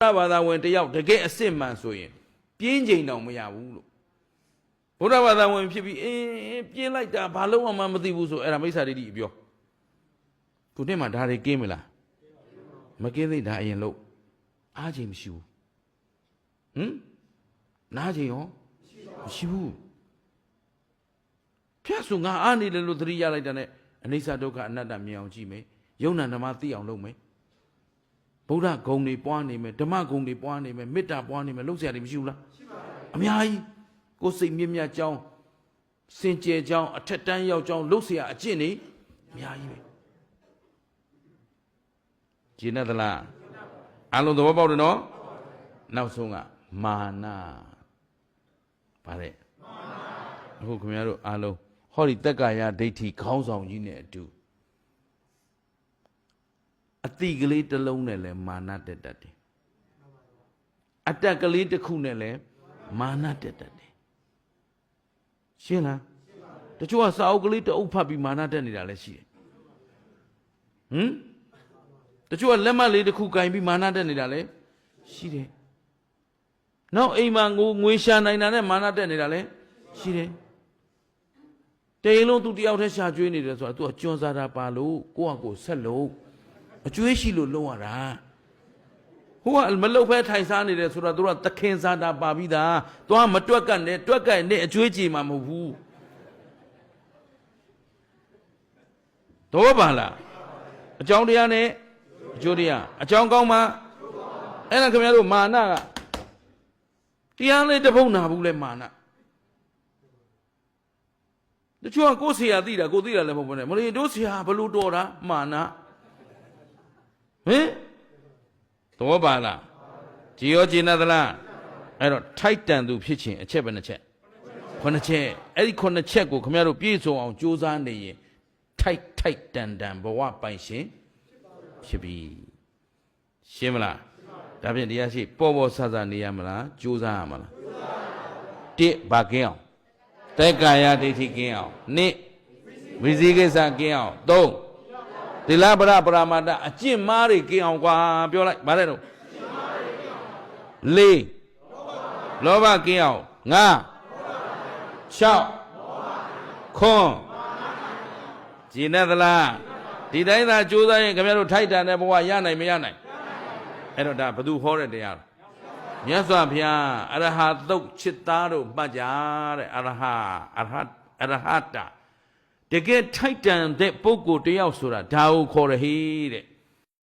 ရားဘာသာဝင်တယောက်တကယ်အစစ်မှန်ဆိုရင်ပြင်းချိန်တောင်မရဘူးလို့ဘုရားဘာသာဝင်ဖြစ်ပြီးအင်းပြင်းလိုက်တာဘာလို့မှမသိဘူးဆိုအဲ့ဒါမိစ္ဆာဒိဋ္ဌိပြောခုနှစ်မှာဒါတွေကင်းမလားမကင်းသေးဒါအရင်လို့အားချိန်မရှိဘူးဟမ်နားချိန်ရောမရှိဘူးဖြတ်ဆိုငါအားနေတယ်လို့သတိရလိုက်တာနဲ့အနိစ္စဒုက္ခအနတ္တမြင်အောင်ကြည့်မယ်ယုံနာဓမ္မသိအောင်လုပ်မယ် ဗုဒ္ဓဂုံတွေပွားနေမယ်ဓမ္မဂုံတွေပွားနေမယ်မေတ္တာပွားနေမယ်လုပ်เสียတယ်မရှိဘူးလားရှိပါဘူးအများကြီးကိုယ်စိတ်မြင့်မြတ်ကြောင်းစင်ကြယ်ကြောင်းအထက်တန်းရောက်ကြောင်းလုပ်เสียအကျင့်နေအများကြီးပဲကျင့်တတ်သလားအလုံးသဘောပေါက်တယ်နော်နောက်ဆုံးကမာနဗါတဲ့မာနအခုခင်ဗျားတို့အလုံးဟောဒီတက္ကာယဒိဋ္ဌိခေါင်းဆောင်ကြီးနဲ့အတူအ တိကလေးတစ်လုံးနဲ့လဲမာနတက်တတ်တယ်အတက်ကလေးတစ်ခုနဲ့လဲမာနတက်တတ်တယ်ရှင်းလားတချို့ကစာအုပ်ကလေးတစ်အုပ်ဖတ်ပြီးမာနတက်နေတာလည်းရှိတယ်ဟမ်တချို့ကလက်မှတ်လေးတစ်ခုကင်ပြီးမာနတက်နေတာလည်းရှိတယ်နောက်အိမ်မှာငိုငွေရှာနိုင်တာနဲ့မာနတက်နေတာလည်းရှိတယ်တေရင်လုံးသူတယောက်တည်းရှာကျွေးနေတယ်ဆိုတာ तू ကကျွန်းစားတာပါလို့ကိုယ့်ဟာကိုယ်ဆက်လို့ အကျွေးရှိလို့လုံးရတာဟိုကမလုတ်ဖဲထိုင်စားနေတယ်ဆိုတော့ तू ကသခင်စားတာပါပြီးသား။ तू ကမတွက်ကတ်နဲ့တွက်ကတ်နဲ့အကျွေးကြည်မှာမဟုတ်ဘူး။တော့ပါလားအကြောင်းတရားနဲ့အကျိုးတရားအကြောင်းကောင်းမှအဲ့ဒါခင်ဗျားတို့မာနကတရားလေးတစ်ဖုံနာဘူးလဲမာနတချို့ကကိုယ်ဆရာသိတာကိုယ်သိတာလည်းမဟုတ်ဘူးနဲ့မလို့တို့ဆရာဘလို့တော်တာမာန ဟင်သဘောပါလားကြည်ရောကျင်တတ်သလားအဲ့တော့ထိုက်တန်သူဖြစ်ခြင်းအချက်ပဲနှစ်ချက်ခုနှစ်ချက်အဲ့ဒီခုနှစ်ချက်ကိုခင်ဗျားတို့ပြည့်စုံအောင်ကြိုးစားနေရင်ထိုက်ထိုက်တန်တန်ဘဝပိုင်ရှင်ဖြစ်ပြီရှင်းမလားဒါဖြင့်တရားရှိပေါ်ပေါ်ဆဆနေရမလားကြိုးစားရမလားတစ်ဘာကင်းအောင်တက်ကာယဒိဋ္ဌိကင်းအောင်နှစ်ဝိဇိကိစ္စကင်းအောင်သုံး သီလပရပရမတ္တအကျင့်မားတွေကင်းအောင်ကွာပြောလိုက်ဗါလဲတော့လေးလောဘကင်းအောင်ငါ၆ခွန်းဂျင်းနဲ့သလားဒီတိုင်းသာကြိုးစားရင်ခင်ဗျားတို့ထိုက်တန်တဲ့ဘဝရနိုင်မရနိုင်အဲ့တော့ဒါဘသူဟောတဲ့တရားလဲမြတ်စွာဘုရားအရဟသုတ်ချစ်သားတို့မှတ်ကြတဲ့အရဟအရဟအရဟတတ ကယ်ထိုက်တန်တဲ့ပုဂ္ဂိုလ်တယောက်ဆိုတာဒါကိုခေါ်ရဟေတဲ့